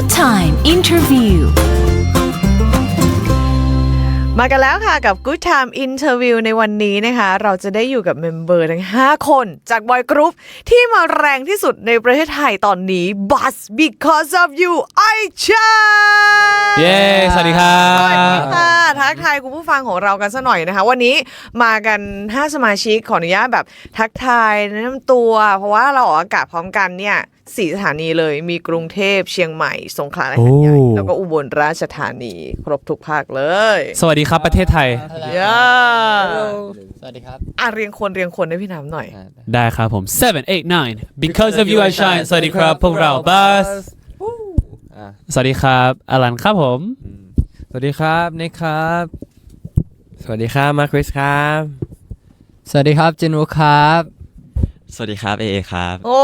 Good Time Interview มากันแล้วค่ะกับ Good Time Interview ในวันนี้นะคะ เราจะได้อยู่กับเมมเบอร์ทั้ง 5 คนจากบอยกรุ๊ปที่มาแรงที่สุดในประเทศไทยตอนนี้ Bus Because of You ไอชาเย้ สวัสดีครัสวัสดีบค่ะทักทายคุณผู้ฟังของเรากันสักหน่อยนะคะ วันนี้มากัน 5 สมาชิกขออนุญาตแบบทักทายแนะนำตัว เพราะว่าเราออกอากาศพร้อมกันเนี่ย สี่สถานีเลยมีกรุงเทพเชียงใหม่ สงขลาและหัดใหญ่โอ้ แล้วก็อุบลราชธานี ครบทุกภาคเลยสวัสดีครับประเทศไทยย่าสวัสดีครับ อะเรียงคนเรียงคนให้พี่น้ำหน่อย ได้ครับผม 7 8 9 because of you I shine สวัสดีครับ พวกเราบัสอะ สวัสดีครับอลันครับผม สวัสดีครับเนคครับ สวัสดีครับมาคริสครับ สวัสดีครับจินุครับ สวัสดีครับเอเอครับ โอ้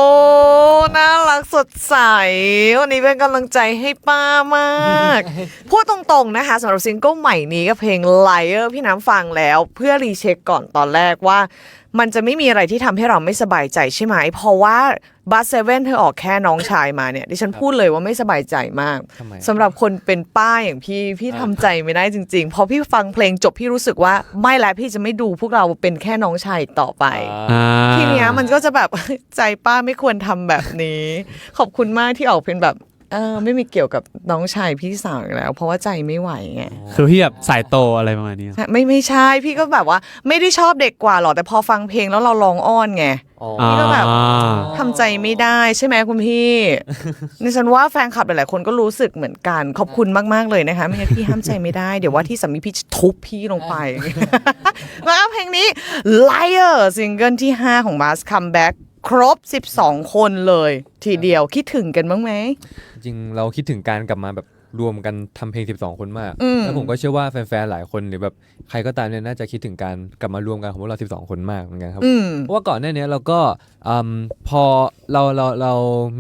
น่ารักสดใส วันนี้เป็นกำลังใจให้ป้ามาก พูดตรงๆนะคะสำหรับซิงเกิลใหม่นี้กับเพลง Liar พี่น้ำฟังแล้ว เพื่อรีเช็คก่อนตอนแรกว่า มันจะไม่มีอะไรที่ทำให้เราไม่สบายใจใช่ไหม เพราะว่าบัสเซเว่นเธอออกแค่น้องชายมาเนี่ยดิฉันพูดเลยว่าไม่สบายใจมากทำไมสำหรับคนเป็นป้าอย่างพี่พี่ทำใจไม่ได้จริงๆพอพี่ฟังเพลงจบพี่รู้สึกว่าไม่แล้วพี่จะไม่ดูพวกเราเป็นแค่น้องชายอีกต่อไปอ่าทีเนี้ยมันก็จะแบบใจป้าไม่ควรทำแบบนี้ ขอบคุณมากที่ออกเป็นแบบ เออไม่มีเกี่ยวกับน้องชายพี่สาวอีกแล้ว เพราะว่าใจไม่ไหวไงคือพี่แบบสายโตอะไรประมาณนี้ไม่ไม่ใช่พี่ก็แบบว่าไม่ได้ชอบเด็กกว่าหรอกแต่พอฟังเพลงแล้วเราร้องอ้อนไงนี่ก็แบบอ่าทำใจไม่ได้ใช่ไหมคุณพี่ในฉันว่าแฟนคลับหลายๆคนก็รู้สึกเหมือนกัน ขอบคุณมากๆเลยนะคะไม่งั้นพี่ห้ามใจไม่ได้ เดี๋ยวว่าที่สามีพี่จะทุบพี่ลงไปแล้วก็เพลงนี้ Liar ซิงเกิลที่ 5 ของ Buzz Comeback ค รบ 12 คนเลย ทีเดียวคิดถึงกันบ้างไหม จริงๆเราคิดถึงการกลับมาแบบรวมกันทำเพลง 12 คนมาก อืม แล้วผมก็เชื่อว่าแฟนๆ หลายคนหรือแบบใครก็ตามเนี่ยน่าจะคิดถึงการกลับมารวมกันของพวกเรา 12 คนมากเหมือนกันครับ อืม เพราะว่าก่อนหน้านี้เราก็อืมพอเราเราเรา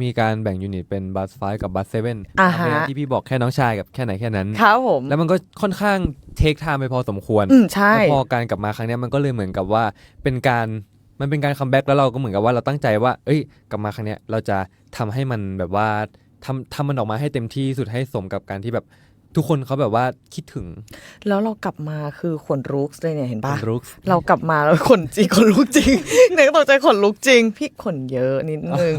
มีการแบ่งยูนิตเป็นบัสไฟกับบัสเซเว่นอ่าฮะ ที่พี่บอกแค่น้องชายกับแค่ไหนแค่นั้น ครับผม แล้วมันก็ค่อนข้างเทคไทม์ไปพอสมควรอืม ใช่ แล้วพอการกลับมาครั้งเนี้ยมันก็เลยเหมือนกับว่าเป็นการ มันเป็นการคัมแบ็กแล้วเราก็เหมือนกับว่าเราตั้งใจว่า เอ้ย กลับมาครั้งเนี้ยเราจะทำให้มันแบบว่าทำทำมันออกมาให้เต็มที่สุดให้สมกับการที่แบบทุกคนเขาแบบว่าคิดถึง แล้วเรากลับมาคือขนลุกเลยเนี่ยเห็นปะรุกเรากลับมาแล้วขนจริงขนลุกจริงเนี่ยก็ตกใจขนลุกจริง พี่ขนเยอะนิดนึง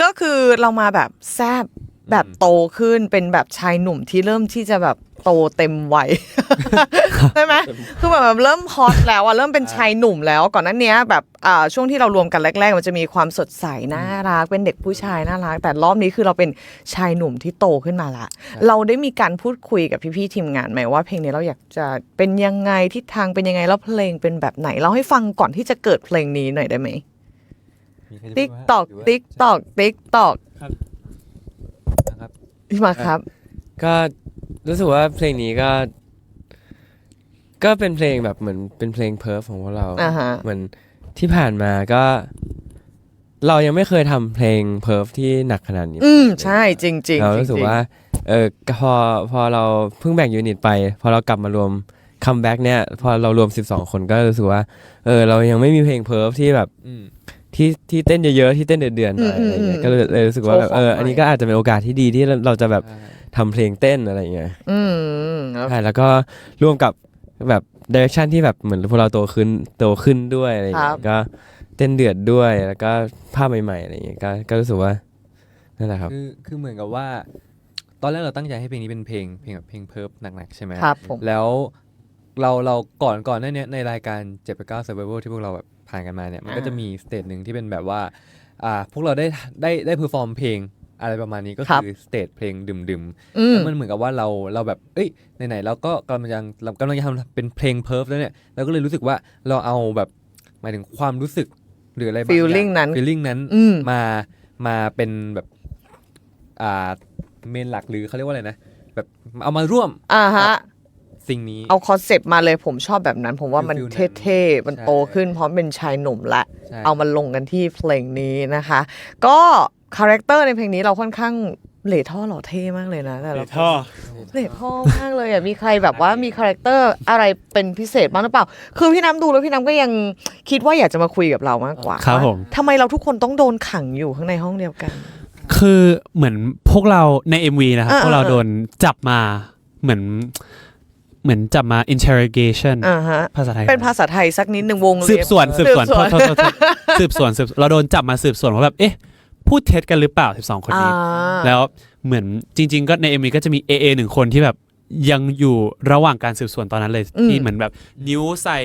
ก็คือเรามาแบบแซบแบบโตขึ้นเป็นแบบชายหนุ่มที่เริ่มที่จะแบบ โตเต็มวัยใช่ไหมคือแบบเริ่มฮอตแล้วอะเริ่มเป็นชายหนุ่มแล้ว ก่อนหนั้นเนี้ยแบบอ่าช่วงที่เรารวมกันแรก ๆ มันจะมีความสดใสน่ารักเป็นเด็กผู้ชายน่ารัก แต่รอบนี้คือเราเป็นชายหนุ่มที่โตขึ้นมาละ เราได้มีการพูดคุยกับพี่ๆทีมงานไหมว่าเพลงนี้เราอยากจะเป็นยังไงทิศทางเป็นยังไงแล้วเพลงเป็นแบบไหนเราให้ฟังก่อนที่จะเกิดเพลงนี้หน่อยได้ไหมติ๊กตอกติ๊กตอกติ๊กตอกนะครับพี่มาครับ ก็ รู้สึกว่าเพลงนี้ก็ ก็เป็นเพลงแบบเหมือนเป็นเพลงเพิร์ฟของพวกเราอ่าฮะ เหมือนที่ผ่านมาก็ เรายังไม่เคยทำเพลงเพิร์ฟที่หนักขนาดนี้อืม ใช่จริงๆจริงเรารู้สึกว่า เออพอพอเราเพิ่งแบ่งยูนิตไป พอเรากลับมารวมคัมแบ็กเนี่ย พอเรารวม 12 คนก็รู้สึกว่า เออ เรายังไม่มีเพลงเพิร์ฟที่แบบ อืม ที่ที่เต้นเยอะๆที่เต้นเดือดๆหน่อยอะไรเงี้ยก็เลยเลยรู้สึกว่าแบบเอออันนี้ก็อาจจะเป็นโอกาสที่ดีที่เราจะแบบ ทำเพลงเต้นอะไรเงี้ยอืมแล้วใช่แล้วก็ร่วมกับแบบดิเรกชันที่แบบเหมือนพวกเราโตขึ้นโตขึ้นด้วยอะไรอย่างเงี้ยก็เต้นเดือดด้วยแล้วก็ภาพใหม่ๆอะไรอย่างเงี้ยก็ก็รู้สึกว่านั่นแหละครับคือคือเหมือนกับว่า ตอนแรกเราตั้งใจให้เพลงนี้เป็นเพลงเพลงแบบเพลงเพิร์ฟหนักๆใช่ไหมครับผมแล้วเราเราก่อนก่อนหน้าเนี้ยในรายการเจ็ดไปเก้าเซอร์ไ a ที่พวกเราแบบผ่านกันมาเนี่ยมันก็จะมีสเตจหนึ่งที่เป็นแบบว่าอ่าพวกเราได้ได้ได้เพอร์ฟอร์มเพลง อะไรประมาณนี้ก็ครับคือสเตจเพลงดื่มดื่มๆอืมแล้วมันเหมือนกับว่าเราเราแบบเอ้ยไหนๆเราก็กำลังเรากำลังจะทำเป็นเพลงเพิร์ฟแล้วเนี่ยเราก็เลยรู้สึกว่าเราเอาแบบหมายถึงความรู้สึกหรืออะไรบางอย่าง Feeling นั้นฟีลลิ่งนั้นอืมมามาเป็นแบบอ่าเมนหลักหรือเขาเรียกว่าอะไรนะแบบเอามาร่วมอ่าฮะสิ่งนี้เอาคอนเซปต์มาเลยผมชอบแบบนั้น ผมว่ามันฟิลๆนั้นเท่ๆ มันใช่โตขึ้นพร้อมเป็นชายหนุ่มละใช่เอามาลงกันที่เพลงนี้นะคะ ก็ คาแรคเตอร์ในเพลงนี้เราค่อนข้างเหล่ท่อหล่อเท่มากเลยนะแต่ละคนท่อเหล่ท่อมากเลยอะมีใครแบบว่ามีคาแรคเตอร์อะไรเป็นพิเศษบ้างหรือเปล่า คือพี่น้ำดูแล้วพี่น้ำก็ยังคิดว่าอยากจะมาคุยกับเรามากกว่าครับผมทำไมเราทุกคนต้องโดนขังอยู่ข้างในห้องเดียวกัน คือเหมือนพวกเราใน MV นะครับอ่าพวกเราอ่าโดนจับมาเหมือนเหมือนจับมา interrogation อ่าฮะภาษาไทย เป็นภาษาไทยสักนิดหนึ่งวงเล็บสืบสวนสืบสวนสืบสวนโทษโทษโทษสืบสวนสืบเราโดนจับมาสืบสวนว่าแบบเอ๊ะ พูดเท็จกันหรือเปล่า 12 คนนี้ อ่า แล้วเหมือนจริง ๆ ก็ใน MV ก็จะมี AA หนึ่งคนที่แบบยังอยู่ระหว่างการสืบสวนตอนนั้นเลยอืมที่เหมือนแบบนิ้วใส่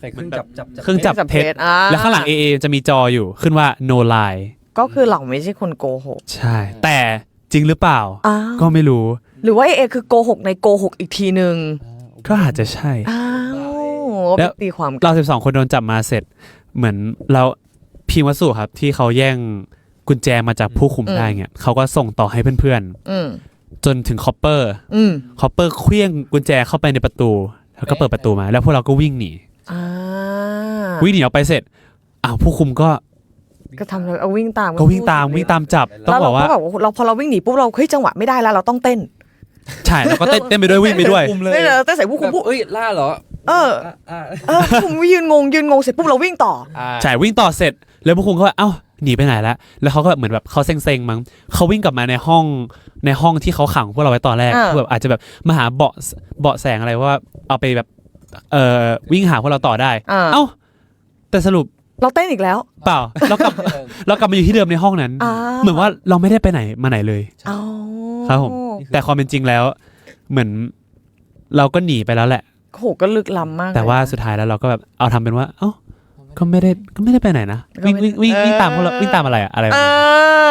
ใส่เครื่องจับจับจับเครื่องจับเท็จอ่า แล้วข้างหลัง AA จะมีจออยู่ขึ้นว่า no lie ก็คือเราไม่ใช่คนโกหก ใช่ แต่จริงหรือเปล่า อ้าว ก็ไม่รู้ หรือว่าเอเอคือโกหกในโกหกอีกทีหนึ่งก็อาจจะใช่ อ้าวแล้วตีความกัน เรา 12 คนโดนจับมาเสร็จ เหมือนเราพีมวัสุครับที่เขาแย่ง กุญแจมาจากผู้คุมได้เงี้ยเขาก็ส่งต่อให้เพื่อนอืมๆจนถึงคอปเปอร์อืมคอปเปอร์เคลี้ยงกุญแจเข้าไปในประตู แล้วก็เปิดประตูมา แล้วพวกเราก็วิ่งหนีอ่าวิ่งหนีออกไปเสร็จอ้าวผู้คุมก็ก็ทำเลยเอาวิ่งตามก็วิ่งตามวิ่งตามจับต้องแล้วบเราอกว่าก็แบบว่าเราพอเราวิ่งหนีปุ๊บเราเฮ้ยจังหวะไม่ได้แล้วเราต้องเต้น ใช่แล้วก็เต้นเต้นไปด้วยวิ่งไปด้วยคุมเลยเต้นเลยเต้นใส่ผู้คุมผู้เอ้ยล่าเหรอเอออ่าเออผู้คุมยืนงงยืนงงเสร็จปุ๊บเราวิ่งต่ออ่าใช่วิ่งต่อเสร็จ แล้วผู้คุมก็ว่าเอ้าหนีไปไหนแล้วแล้วเขาก็แบบเหมือนแบบเขาเซ็งๆมั้งเขาวิ่งกลับมาในห้องในห้องที่เขาขังพวกเราไว้ตอนแรกอ่าเพื่อแบบอาจจะแบบมาหาเบาะเบาะแสงอะไรว่าเอาไปแบบเอ่อวิ่งหาพวกเราต่อได้ อ่าเอ้า แต่สรุปเราเต้นอีกแล้วเปล่าเรากลับ เรากลับมาอยู่ที่เดิมในห้องนั้น อ่าเหมือนว่าเราไม่ได้ไปไหนมาไหนเลย เอาครับผม แต่ความเป็นจริงแล้ว เหมือนเราก็หนีไปแล้วแหละ โหก็ลึกล้ำมากแต่ว่าเลยนะสุดท้ายแล้วเราก็แบบเอาทำเป็นว่า เอ้า ก็ไม่ได้ก็ไม่ได้ไปไหนนะก็วิ่งไม่วิ่งวิ่งเออวิ่งตามพวกเราวิ่งตามอะไรอะอะไรเอวะ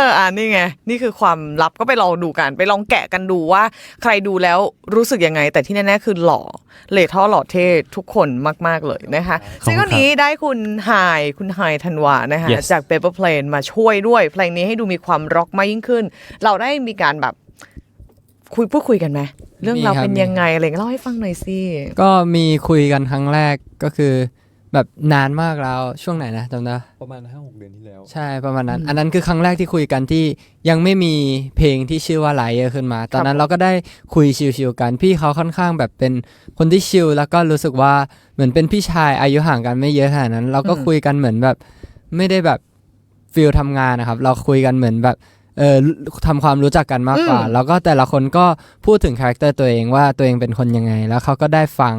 ออ่านี่ไง นี่คือความลับก็ไปลองดูกัน ไปลองแกะกันดูว่า ใครดูแล้วรู้สึกยังไง แต่ที่แน่ๆคือหล่อเลท่อหล่อเท่ทุกคนมาก ๆ เลยนะคะซิงเกิลนี้ได้คุณไฮายคุณไฮายธันวานะคะ Yes จาก Paper Plane มาช่วยด้วย เพลงนี้ให้ดูมีความร็อกมากยิ่งขึ้น เราได้มีการแบบคุยพูดคุยกันไหมเรื่องเราวมีครับ เป็นยังไงอะไรเงี้ยเล่าให้ฟังหน่อยสิ ก็มีคุยกันครั้งแรกก็คือ แบบนานมากแล้วช่วงไหนนะจำได้ประมาณห้าหกเดือนที่แล้ว ใช่ประมาณนั้น อันนั้นคือครั้งแรกที่คุยกันที่ยังไม่มีเพลงที่ชื่อว่าไลเออร์ขึ้นมา ตอนนั้นเราก็ได้คุยชิวๆกัน พี่เขาค่อนข้างแบบเป็นคนที่ชิลแล้วก็รู้สึกว่าเหมือนเป็นพี่ชายอายุห่างกันไม่เยอะขนาดนั้น เราก็คุยกันเหมือนแบบไม่ได้แบบฟิลทำงานนะครับ เราคุยกันเหมือนแบบเออทำความรู้จักกันมากกว่าอืมแล้วก็แต่ละคนก็พูดถึงคาแรคเตอร์ตัวเองว่าตัวเองเป็นคนยังไง แล้วเขาก็ได้ฟัง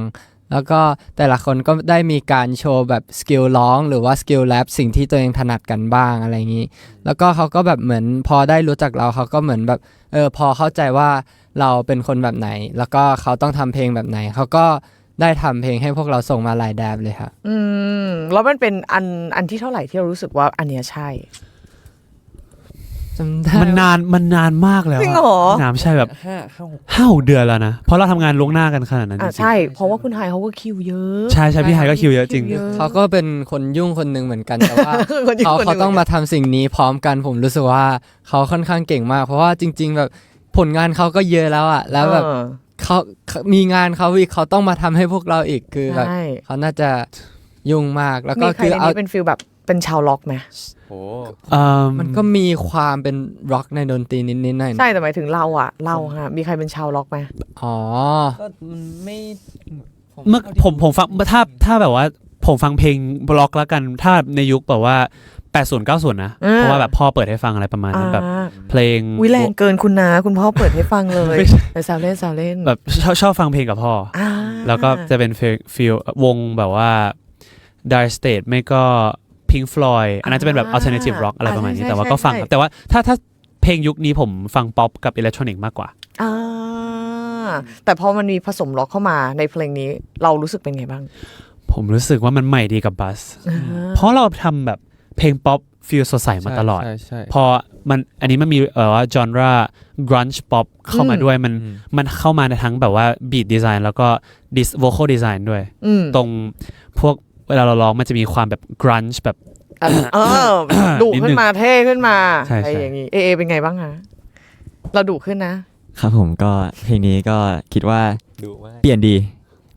แล้วก็แต่ละคนก็ได้มีการโชว์แบบสกิลร้องหรือว่าสกิลแรปสิ่งที่ตัวเองถนัดกันบ้างอะไรอย่างนี้ แล้วก็เขาก็แบบเหมือนพอได้รู้จักเราเขาก็เหมือนแบบเออพอเข้าใจว่าเราเป็นคนแบบไหน แล้วก็เขาต้องทำเพลงแบบไหน เขาก็ได้ทำเพลงให้พวกเราส่งมาหลายแดบเลยค่ะ อืม แล้วมันเป็นอันอันที่เท่าไหร่ที่เรารู้สึกว่าอันเนี้ยใช่ จำได้มันนานมันนานมากแล้วจริงเหรอ น้ำใช่แบบห้าห้าหก ห้าหกเดือนแล้วนะ เพราะเราทำงานล่วงหน้ากันขนาดนั้นจอ่าริงๆใช่ เพราะว่าคุณไฮายเขาก็คิวเยอะใช่ใช่พี่ไฮก็คิวเยอะจริงคิวเยอะเขาก็เป็นคนยุ่งคนหนึ่งเหมือนกันแต่ว่า คนอยู่เขาคนเขาหนึ่ต้องมาทำสิ่งนี้พร้อมกันผมรู้สึกว่าเขาค่อนข้างเก่งมาก เพราะว่าจริง ๆ แบบผลงานเขาก็เยอะแล้วอะแล้วแบบเออเขาเขามีงานเขาอีกเขาต้องมาทำให้พวกเราอีกคือแบบใช่เขาน่าจะยุ่งมากแล้วก็มีใครคือในเอา นี้เป็นฟิลแบบ เป็นชาวล็อกไหมโอ้เอิ่มมันก็มีความเป็นร็อกในดนตรีนิดๆหน่อยๆใช่แต่หมายถึงเราอะเราฮะมีใครเป็นชาวล็อกไหมอ๋อก็มันไม่เมื่อผมผมฟังถ้าถ้าแบบว่า ผมฟังเพลงบล็อกแล้วกันถ้าในยุคแบบว่า80 90นะ เพราะว่าแบบพ่อเปิดให้ฟังอะไรประมาณนั้นแบบอ่าเพลงวิแรงเกินคุณนาคุณพ่อเปิดให้ฟังเลยไม่ใช่แต่สาวเล่นสาวเล่นแบบชอบชอบฟังเพลงกับพ่ออ่าแล้วก็จะเป็นฟีลฟีลวงแบบว่า Dire State ไม่ก็ Pink Floyd อันนั้นจะเป็นแบบ alternative rock อะไรประมาณนี้แต่ว่าก็ฟังครับแต่ว่าถ้าถ้าเพลงยุคนี้ผมฟังป๊อปกับอิเล็กทรอนิกส์มากกว่าอ่าแต่พอมันมีผสมล็อกเข้ามาในเพลงนี้เรารู้สึกเป็นไงบ้าง ผมรู้สึกว่ามันใหม่ดีกับบัส เพราะเราทำแบบเพลงป๊อปฟีลสดใสมาตลอดใช่ใช่พอมันอันนี้มันมีเอ่อว่าจอนรา grunge pop เข้ามาอืมด้วยมันอืมมันเข้ามาในทั้งแบบว่า beat design แล้วก็ dis vocal design ด้วยอืมตรงพวก เวลาเราร้องมันจะมีความแบบ grunge แบบ เออเออดุนิดนึงขึ้นมาเท่ขึ้นมาใช่อะไรใช่อย่างนี้เอเอเป็นไงบ้างคะเราดุขึ้นนะ ครับผมก็เพลงนี้ก็คิดว่าดูมากเปลี่ยนดี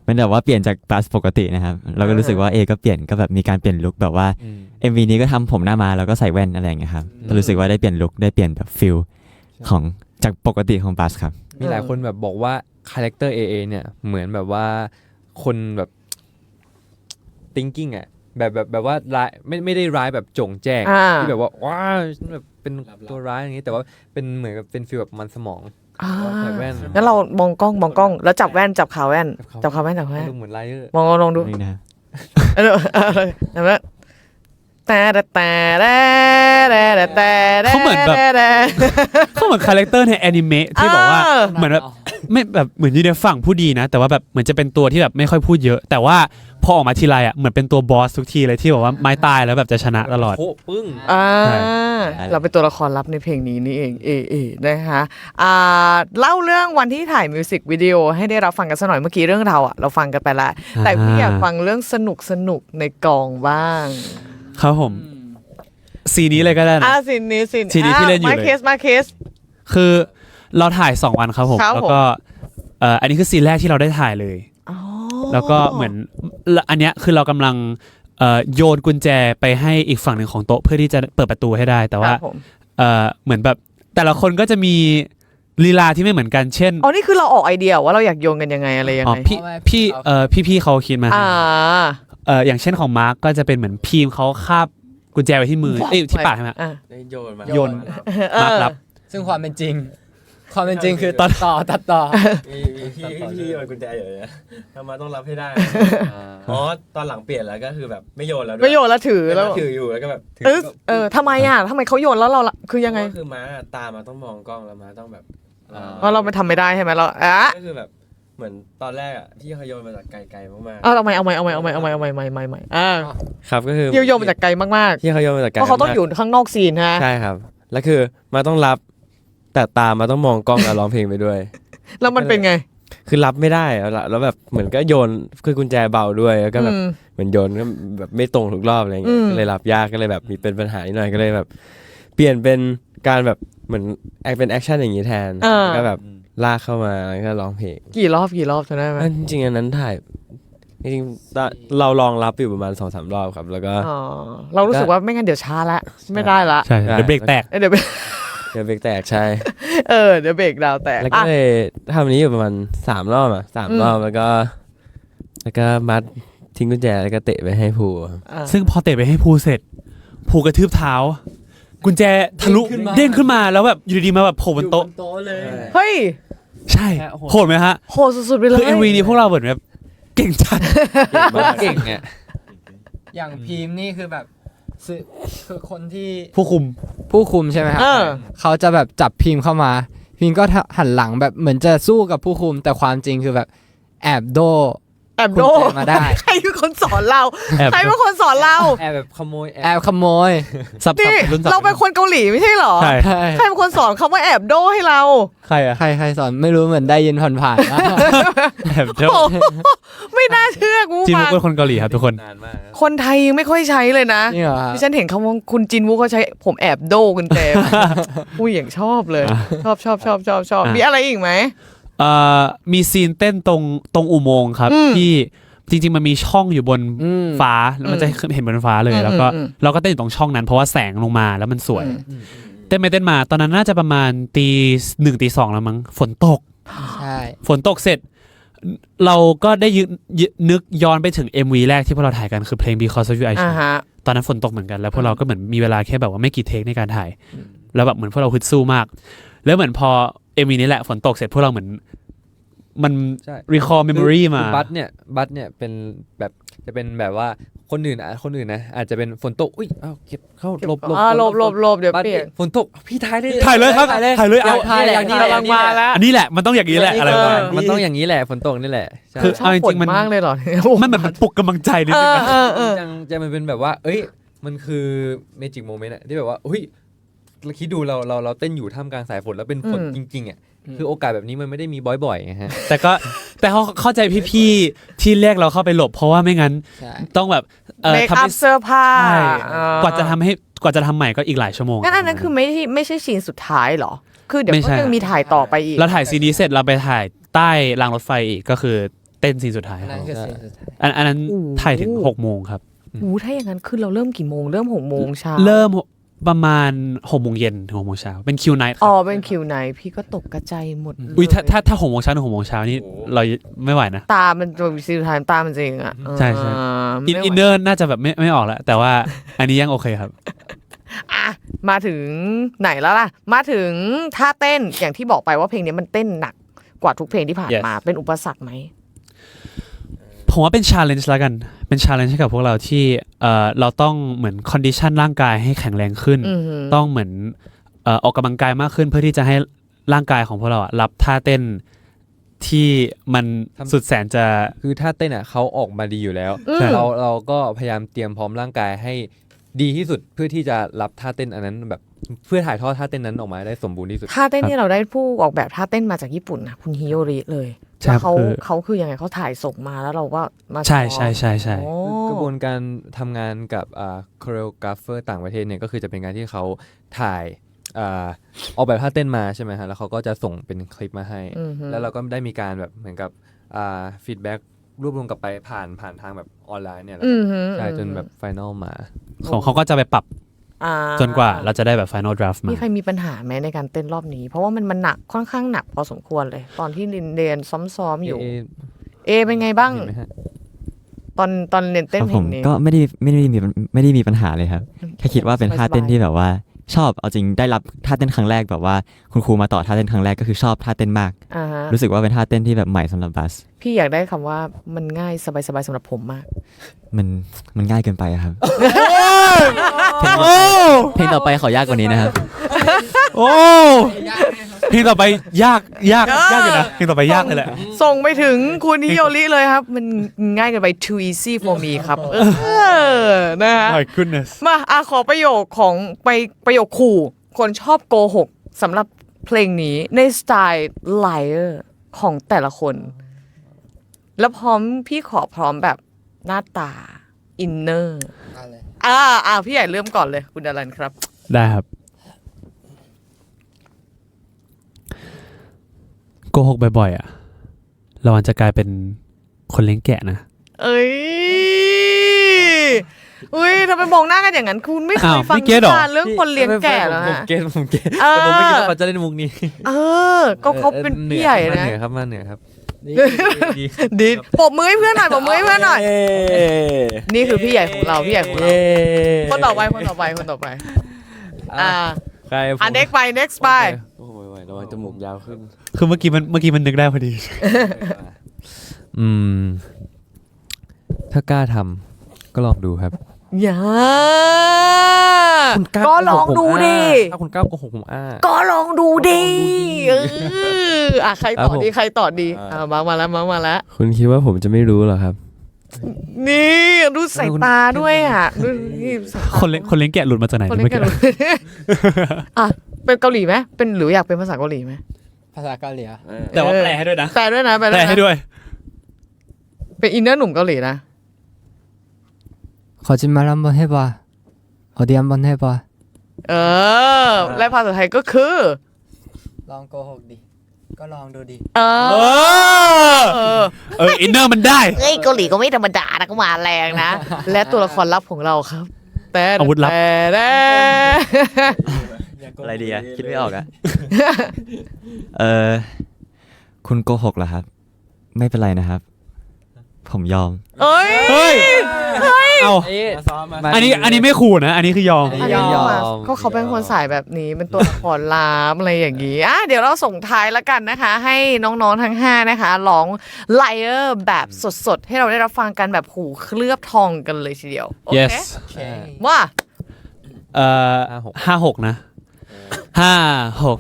เป็นแบบว่าเปลี่ยนจากบัสปกตินะครับเราก็รู้สึกว่าเอก็เปลี่ยนก็แบบมีการเปลี่ยนลุคแบบว่า อืม MV นี้ก็ทำผมหน้ามาแล้วก็ใส่แว่นอะไรอย่างเงี้ยครับอืม ก็รู้สึกว่าได้เปลี่ยนลุคได้เปลี่ยนแบบฟิลของจากปกติของบัสครับ มีหลายคนแบบบอกว่าคาแรคเตอร์ AA เนี่ยเหมือนแบบว่าคนแบบ thinking อะแบบแบบแบบว่าร้ายไม่ไม่ได้ร้ายแบบโจงแจ้งอ่า ที่แบบว่าว้าวฉันแบบเป็นเป็นตัวร้ายอย่างนี้แต่ว่าเป็นเหมือนกับเป็นฟีลแบบมันสมอง อ่าใส่แว่นงั้นเรามองกล้องมองกล้อง แล้วจับแว่นจับขาแว่น จับขาแว่นจับขาแว่นดูเหมือนไลเออร์มองลองดูนี่นะเออเออแต่ว่าแต่แต่แต่แต่แต่แต่เขาเหมือนแบบเขาเหมือนคาแรคเตอร์ในแอนิเมะที่บอกว่าเออเหมือนแบบไม่แบบเหมือนอยู่ในฝั่งผู้ดีนะ แต่ว่าแบบเหมือนจะเป็นตัวที่แบบไม่ค่อยพูดเยอะ แต่ว่า พอออกมาทีไรอะเหมือนเป็นตัวบอสทุกทีเลยที่บอกว่าไม้ตายแล้วแบบจะชนะตลอดโอ้ปึ้ง อ่าใช่ เราเป็นตัวละครลับในเพลงนี้นี่เองเอเอนะคะอ่าเล่าเรื่องวันที่ถ่ายมิวสิกวิดีโอให้ได้รับฟังกันสักหน่อยเมื่อกี้เรื่องเราวอะเราฟังกันไปละแต่พี่อยากฟังเรื่องสนุกสนุกๆในกองบ้างครับผมซีนี้เลยก็ได้นะ อ่าสินนี้สินซีนนี้ที่เล่นอยู่มาเลยเคสมาเคส คือเราถ่าย 2 วันครับผม ครับแล้วก็เอ่ออันนี้คือซีนแรกที่เราได้ถ่ายเลยอ๋อ แล้วก็เหมือนและอันเนี้ยคือเรากำลังเอ่อโยนกุญแจไปให้อีกฝั่งหนึ่งของโต๊ะเพื่อที่จะเปิดประตูให้ได้แต่คว่ารับผมเอ่อเหมือนแบบแต่ละคนก็จะมีลีลาที่ไม่เหมือนกันเช่นอ๋อนี่คือเราออกไอเดียว่าเราอยากโยนกันยังไงอะไรยังอ๋อไงพี่เอาไว้พี่เอ่อพี่พี่เขาคิดมาอ่าเอ่ออย่างเช่นของมาร์กก็จะเป็นเหมือนพีมเขาคาบกุญแจไว้ที่มือเอ้ยที่ปากใช่ไหมอะโยนมาโยนมาร์กรับซึ่งความเป็นจริง ความเป็นจริงคือตัดต่อตัดต่อ มีมีพี่พี่โยนกุญแจอยู่เลยทำไมาต้องรับให้ได้ อ๋อตอนหลังเปลี่ยนแล้วก็คือแบบไม่โยนแล้วด้วยไม่โยนแล้วถือแล้แล้ววถืออยู่แล้วก็แบบถืเออเออทำไมอะทำไมเขาโยนแล้วเราละคือยังไงก็คือม้าตามาต้องมองกล้องแล้วม้าต้องแบบเพราะเราไม่ทำไม่ได้ใช่ไหมเราอะก็คือแบบเหมือนตอนแรกอะที่เขาโยนมาจากไกลๆมากเอาเอาใหม่เอาใหม่เอาใหม่เอาใหม่เอาใหม่เอาใหม่ใหม่ใหม่ใหม่อ่าๆครับก็คือเที่ยวโยนมาจากไกลมากที่เขาโยนมาจากๆไกลเพราะเขาต้องอยู่ข้างนอกซีนฮะใช่ครับแล้วคือมาต้องรับ แต่ตามาต้องมองกล้องแล้วร้องเพลงไปด้วย แล้วมันเป็นไง คือรับไม่ได้อะแล้วแล้วแบบเหมือนก็โยนคือกุญแจเบาด้วยแล้วก็แบบอืม เหมือนโยนก็แบบไม่ตรงทุกรอบอะไรเงี้ยอืมก็เลยรับยากก็เลยแบบมีเป็นปัญหานิดหน่อยก็เลยแบบ เปลี่ยนเป็นการแบบเหมือนแอคเป็นแอคชั่นอย่างนี้แทนอ่าก็แบบลากเข้ามาแล้วก็ร้องเพลง กี่รอบกี่รอบจำได้ไหมอันจริงๆอันนั้นถ่ายจริงๆตอนเราลองรับอยู่ประมาณสองสามรอบครับ แล้วก็ อ๋อเรารู้สึกว่าไม่งั้นเดี๋ยวช้าละไม่ได้ละใช่เดี๋ยวเบรกแตก เอ้ยเดี๋ยวเบรก เดี๋ยวเบรกแตกใช่เออเดี๋ยวเบรกดาวแตกแล้วก็อะ เลยทำอันนี้อยู่ประมาณสามรอบอะสามอืม รอบแล้วก็ แล้วก็มัดทิ้งกุญแจแล้วก็เตะไปให้ภูครับ อะซึ่งพอเตะไปให้ภูเสร็จ ภูกระทืบเท้า กุญแจทะลุเด้งขึ้นมา เด้งขึ้นมาแล้วแบบอยู่ดีๆมาแบบโผล่บนโต๊ะโต๊ะเลย เฮ้ยใช่โอ้โหโหดไหมฮะ โหสุดๆไปเลยคือ MV นี้พวกเราเหมือนแบบเก่งจัด เก่งอะอย่างพีมนี่คือแบบ คือคือคนที่ผู้คุม ผู้คุมใช่ไหมครับเออ เขาจะแบบจับพิมพ์เข้ามา พิมพ์ก็หันหลังแบบเหมือนจะสู้กับผู้คุม แต่ความจริงคือแบบแอบโด แอบคุณโดแจมาได้ ใครคือคนสอนเรา แอบใครเป็นคนสอนเราแอบแบบขโมยแอบแอบขโมยสับสับนี่รุ่นสับเราเป็นคนเกาหลีไม่ใช่เหรอ ใช่ใช่ใครเป็นคนสอนคำว่าแอบโดให้เรา ใครอะใครใครสอนไม่รู้เหมือนได้ยินผ่านๆนะแอบเจ้าโอ้โหไม่น่าเชื่อกูจีนมุฟักงเป็นคนเกาหลีครับทุกคน นานมากนะคนไทยยังไม่ค่อยใช้เลยนะนี่เหรอครับที่ฉันเห็นคำว่าคุณจินวุกเขาใช้ผมแอบโดกุญแจอุ้ยอย่างชอบเลย ชอบชอบชอบชอบชอบอะมีอะไรอีกไหม เอ่อมีซีนเต้นตรงตรงอุโมงค์ครับ อืมที่จริง ๆ มันมีช่องอยู่บนอืมฟ้าแล้วมันจะเห็นบนฟ้าเลย อืมแล้วก็อืมเราก็เต้นอยู่ตรงช่องนั้น เพราะว่าแสงลงมาแล้วมันสวย อืม เต้นไปเต้นมาตอนนั้นน่าจะประมาณตีหนึ่งตีสองแล้วมั้งฝนตก ใช่ ฝนตกเสร็จ เราก็ได้ยึยึนึกย้อนไปถึง MV แรกที่พวกเราถ่ายกันคือเพลง Because of You I อ่า Shine ฮะ ตอนนั้นฝนตกเหมือนกันแล้วพวกเราก็เหมือนมีเวลาแค่แบบว่าไม่กี่เทคในการถ่าย แล้วแบบเหมือนพวกเราฮึดสู้มาก แล้วเหมือนพอ MV นี้แหละฝนตกเสร็จพวกเราเหมือนมัน ใช่ recall memory มา คือบัตเนี่ยบัตเนี่ยเป็นแบบจะเป็นแบบว่าคนอื่นอะคนอื่นนะอาจจะเป็นฝนตกอุ้ยเอาเก็บเข้าหลบหลบอ่าหลบหลบหลบเดี๋ยวบัตเปลี่ยน ฝนตกพี่ท้ายได้ถ่ายเลยครับถ่ายเลยถ่ายเลยเอาถ่ายอย่างนี้แหละกำลังมาแล้ว อันนี้แหละมันต้องอย่างนี้แหละอะไรประมาณมันนี้ ต้องอย่างนี้แหละฝนตกนี่แหละใช่คือ ชอบเอาจฝรินงๆมันมากเลยเหรอมันแบบมันปลุกกำลังใจนิดเอนึงอนะ เออเออ จังจะมันเป็นแบบว่า เอ้ยมันคือเมจิกโมเมนต์อะที่แบบว่าอุ้ย เราคิดดูเราเราเราเต้นอยู่ท่ามกลางสายฝนแล้วเป็นฝนอืม จริงๆอะคือโอกาสแบบนี้มันไม่ได้มีบ่อยๆไงฮะ แต่ก็แต่เขาเข้าใจพี่ๆที่เรียกเราเข้าไปหลบ เพราะว่าไม่งั้นใช่ต้องแบบเอ่อเมคทำอัให้พเสื้อผ้าใช่อ่ากว่าจะทำให้กว่าจะทำใหม่ก็อีกหลายชั่วโมง งั้นอันนั้นคือไม่ใช่ไม่ใช่ซีนสุดท้ายเหรอ คือเดี๋ยวไม่ก็ใช่ ยังมีถ่ายต่อไปอีก เราถ่ายซีนนี้เสร็จเราไปถ่ายใต้รางรถไฟอีกก็คือเต้นซีนสุดท้ายอันครันั้บนคือสิ่งสุดท้ายอันอันนั้นโอ้โห ถ่ายถึงหกโมงครับหูถ้าอย่างนั้นคือเราเริ่มกี่โมง เริ่มหกโมงเช้าเริ่ม ประมาณหกโมงเย็นถึงหกโมงเช้าเป็นคิวไนท์คอ๋รัอบเป็นคิวไหนพี่ก็ตกกระจายหมดเลยอุ้ยถ้าถ้าถ้าหกโมงเช้าถึงหกโมงเช้านี่เราไม่ไหวนะ ตา มันจะซีนสุดท้ายตามันจริงอะใช่ใช่อ่าอินไม่ไหวอินเนอร์น่าจะแบบไม่ไม่ออกแล้วแต่ว่าอันนี้ยังโอเคครับ อะมาถึงไหนแล้วล่ะ มาถึงท่าเต้นอย่างที่บอกไปว่าเพลงนี้มันเต้นหนักกว่าทุกเพลงที่ผ่าน Yes มาเป็นอุปสรรคไหม ผมว่าเป็นชาเลนจ์แล้วกัน เป็นชาเลนจ์ให้กับพวกเราที่เอ่อเราต้องเหมือนคอนดิชันร่างกายให้แข็งแรงขึ้นอือหือต้องเหมือนเอ่อออกกำลังกายมากขึ้นเพื่อที่จะให้ร่างกายของพวกเราอะรับท่าเต้นที่มันทำ สุดแสนจะ คือถ้าเต้นอะเขาออกมาดีอยู่แล้ว อืม เราเราก็พยายามเตรียมพร้อมร่างกายให้ดีที่สุดเพื่อที่จะรับท่าเต้นอันนั้นแบบเพื่อถ่ายทอดท่าเต้นนั้นออกมาได้สมบูรณ์ที่สุด ท่าเต้นที่เราได้ผู้ออกแบบท่าเต้นมาจากญี่ปุ่นนะคุณฮิโยริเลยใช่ แล้วเขาคือเขาคือยังไงเขาถ่ายส่งมาแล้วเราก็มาใช่ซ้อมใช่ใช่ใช่โอ้กระบวนการทำงานกับอ่าคอเรกราฟเฟอร์ต่างประเทศเนี่ยก็คือจะเป็นการที่เขาถ่ายอ่าออกแบบท่าเต้นมาใช่ไหมฮะแล้วเขาก็จะส่งเป็นคลิปมาให้ อือหือแล้วเราก็ได้มีการแบบเหมือนกับอ่าฟีดแบ็กรวบรวมกลับไปผ่านผ่านทางแบบออนไลน์เนี่ยแหละอือหือใช่จนแบบไฟนอลมา ของเขาก็จะไปปรับอ่ จนกว่าเราจะได้แบบ final draft มา มีใครมีปัญหาไหมในการเต้นรอบนี้ เพราะว่ามันมันหนักค่อนข้างหนักพอสมควรเลย ตอนที่เรียนเรียนซ้อมๆอยู่ เอ๊ะเอเป็นไงบ้างเห็นไหมฮะตอนตอนเรียนเต้นครับเพผลมงนี้ก็ไม่ได้ไม่ได้มีไม่ได้มีปัญหาเลยครับ แค่คิดว่าเป็นท่าเต้นที่แบบว่า ชอบเอาจริงได้รับท่าเต้นครั้งแรกแบบว่าคุณครูมาต่อท่าเต้นครั้งแรกก็คือชอบท่าเต้นมาก อ่าฮะรู้สึกว่าเป็นท่าเต้นที่แบบใหม่สำหรับบัส พี่อยากได้คำว่ามันง่ายสบายๆสำหรับผมมาก มันมันง่ายเกินไปอะครับ เพลงต่อไปขอยากกว่านี้นะครับ โอ้ เพลงต่อไปยากยากยากเลยนะเพลงต่อไปยากเลยแหละ ส่งไปถึงคุณฮิโยริเลยครับ มันง่ายเกินไป too easy for me ครับเออนะฮะ My goodness มาอะขอประโยคของไปประโยคขู่คนชอบโกหกสำหรับเพลงนี้ในสไตล์ liar ของแต่ละคน แล้วพร้อมพี่ขอพร้อมแบบหน้าตา อินเนอร์อ่าอ่าพี่ใหญ่เริ่มก่อนเลย คุณดารันครับ ได้ครับ โกหกบ่อยๆอะเราอาจจะกลายเป็นคนเลี้ยงแกะนะ เอ้ยอุ้ยทำไมมองหน้ากันอย่างนั้น คุณไม่เคอ้าวยฟังไม่เก็ตเหรอนิทานเรื่องคนเลี้ยงแก่แล้วผมนะเก็ตผมเก็ตเออ แต่ผมไม่คิดว่าเขาจะเล่นมุกนี้เออ ก็เขาเป็นพี่ใหญ่มานะ เหนือครับมาเหนือครับดีปรบมือให้เพื่อนหน่อยปรบมือให้เพื่อนหน่อยเย้นี่คือพี่ใหญ่ของเราพี่ใหญ่ของเราเย้คนต่อไปคนต่อไปคนต่อไป อ่าใครผมอัน next ไป next ไป โอ้ย ระวังจมูกยาวขึ้นคือเมื่อกี้มันเมื่อกี้มันนึกได้พอดี อืม ถ้ากล้าทำก็ลองดูครับ อย่าคุณกล้าก็ลองดูดิ ถ้าคุณกล้าโกหกผมอ้า ก็ลองดูดิเอออะใครต่อครับผมดี ใครต่อดีอ่าอ่ามามาแล้วมามาแล้ว คุณคิดว่าผมจะไม่รู้เหรอครับ นี่ดูสายตาด้วยอ่ะดูนี่สายตา คนเลี้ยงคนเลี้ยงแกะหลุดมาจากไหน คน เมื่ เล่ อน กั กี้ นอ่ะเป็นเกาหลีไหมเป็นหรืออยากเป็นภาษาเกาหลีไหม ภาษาเกาหลีอะ แต่ว่าแปลให้ด้วยนะ แปลด้วยนะแปล แปลให้ ด้วยนะ ด้วย เป็นอินเนอร์หนุ่มเกาหลีนะ 거짓말 한번 해봐 어디 한번 해봐 เออ และภาษาไทยก็คือ ลองโกหกดิ ก็ลองดูดิ เอเอออ เออเออ อินเนอร์มันได้เอ้ยเกาหลีก็ไม่ธรรมดานะก็มาแรงนะ และตัวละครลับของเราครับ แต่อาวุธลับ แต่แต่อะไรดีอะคิดไม่ออกอะ เออคุณโกหกเหรอครับ ไม่เป็นไรนะครับ ผมยอม เอ้ยเฮ้ยเอามา อันนี้อันนี้ไม่ขู่นะ อันนี้คือยอม อันนี้ยอมมาก็เขาเป็นคนสายแบบนี้เป็นตัวละครลับอะไรอย่างนี้อะเดี๋ยวเราส่งท้ายแล้วกันนะคะ ให้น้องๆทั้ง 5 นะคะร้องไลเออร์แบบสดๆ ให้เราได้รับฟังกันแบบหูเคลือบทองกันเลยทีเดียว โอเค yes ว่าเอ่อห้าหก ห้าหกนะ ห้าหก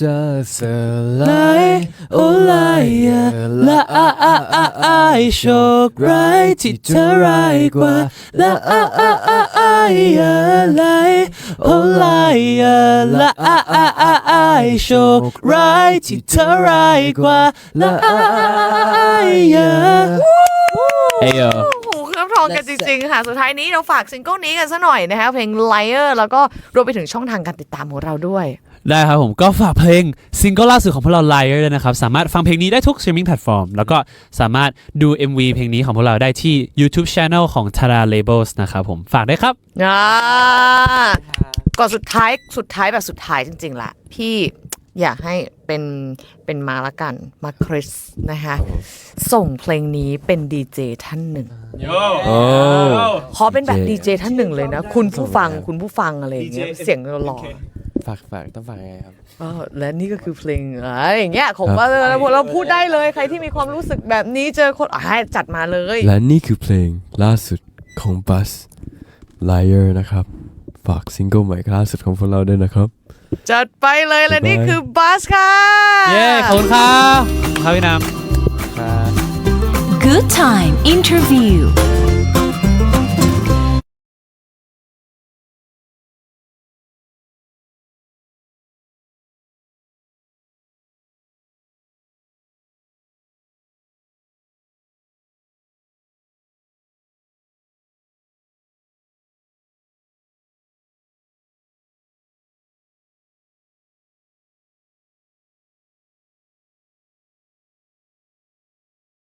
just a lie oh liar ละอาอาอาอายโชคร้ายที่เธอร้ายกว่าละอาอาอาอายไล oh liar ละอาอาอาอายโชคร้ายที่เธอร้ายกว่าละอา ทองกันจริงๆค่ะ สุดท้ายนี้เราฝากซิงเกิลนี้กันซะหน่อยนะคะเพลง Liar แล้วก็รวมไปถึงช่องทางการติดตามของเราด้วย ได้ครับผมก็ฝากเพลงซิงเกิลล่าสุดของพวกเรา Liar ด้วยนะครับ สามารถฟังเพลงนี้ได้ทุก streaming platform แล้วก็สามารถดู MV เพลงนี้ของพวกเราได้ที่ YouTube Channel ของ Tara Labels นะครับผมฝากด้วยครับอ่าก่อนสุดท้ายสุดท้ายแบบสุดท้ายจริงๆล่ะพี่ อยากให้เป็นเป็นมาละกันมาคริสนะคะ ส่งเพลงนี้เป็นดีเจท่านหนึ่งโอ้ ขอเป็นแบบดี DJ เจท่านหนึ่งเลยนะ คุณผู้ฟังคุณผู้ฟังอะไรอย่างเงี้ยเสียงหล่อฝากฝากต้องฝากยังไงครับๆก็และนี่ก็คือเพลงอะไรอย่างเงี้ยผมว่าเราเราพูดได้เลยใครที่มีความรู้สึกแบบนี้เจอคนอะให้จัดมาเลย และนี่คือเพลงล่าสุดของ Buzz Liar นะครับ ฝากซิงเกิลใหม่ล่าสุดของพวกเราด้วยนะครับ จัดไปเลยและนี่คือบัสค่ะเย้ขอบคุณครับขอบคุณครับพี่น้ำครับ Good Time Interview